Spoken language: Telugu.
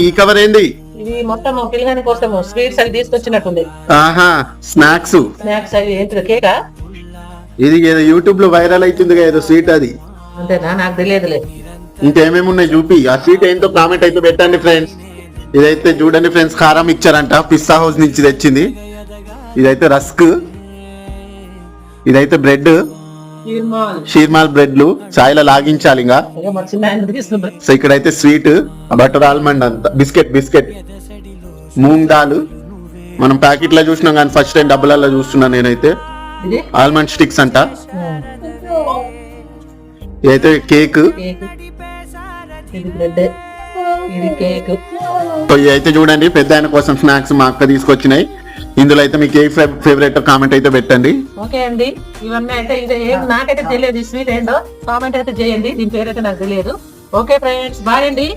ఈ కవర్ ఏంది? ఇది మొత్తం పిల్లగాని కోసము స్వీట్స్ అవి తీసుకొచ్చినట్టుంది. ఆహా స్నాక్స్. స్నాక్స్ అవి ఏంటిది కేకా? ఇది ఏదో యూట్యూబ్లో వైరల్ అవుతుంది ఏదో స్వీట్ అది. అంతేనా? నాకు తెలియదులే. ఇంకేమేమి ఉన్నాయి చూపి. ఆ స్వీట్ ఏంటో కామెంట్ అయితే పెట్టండి ఫ్రెండ్స్ ఇదైతే చూడండి ఫ్రెండ్స్ కారం ఇచ్చారంట. పిస్తా హౌస్ నుంచి తెచ్చింది. ఇదైతే రస్క్. ఇదైతే బ్రెడ్ షీర్మాల్. బ్రెడ్లు చాయ్లో లాగించాలి ఇంకా. సో ఇక్కడైతే స్వీట్ బటర్ ఆల్మండ్ అంత. Biscuit biscuit. మూంగ్ దాల్. మనం ప్యాకెట్లో చూసినాం కానీ ఫస్ట్ టైం డబ్బులలో చూస్తున్నా నేనైతే. ఆల్మండ్ స్టిక్స్ అంట. ఇదైతే కేక్. ఇదైతే చూడండి పెద్ద ఆయన కోసం స్నాక్స్ మా అక్క తీసుకొచ్చినాయి. ఇందులో అయితే మీకు ఏ ఫేవరెట్ కామెంట్ అయితే పెట్టండి. ఓకే అండి. ఇవన్నీ అయితే ఇది ఏం నాకైతే తెలియదు స్వీట్ ఏంటో కామెంట్ అయితే చేయండి. దీని పేరు అయితే నాకు తెలియదు. ఓకే ఫ్రెండ్స్ బాయ్ అండి.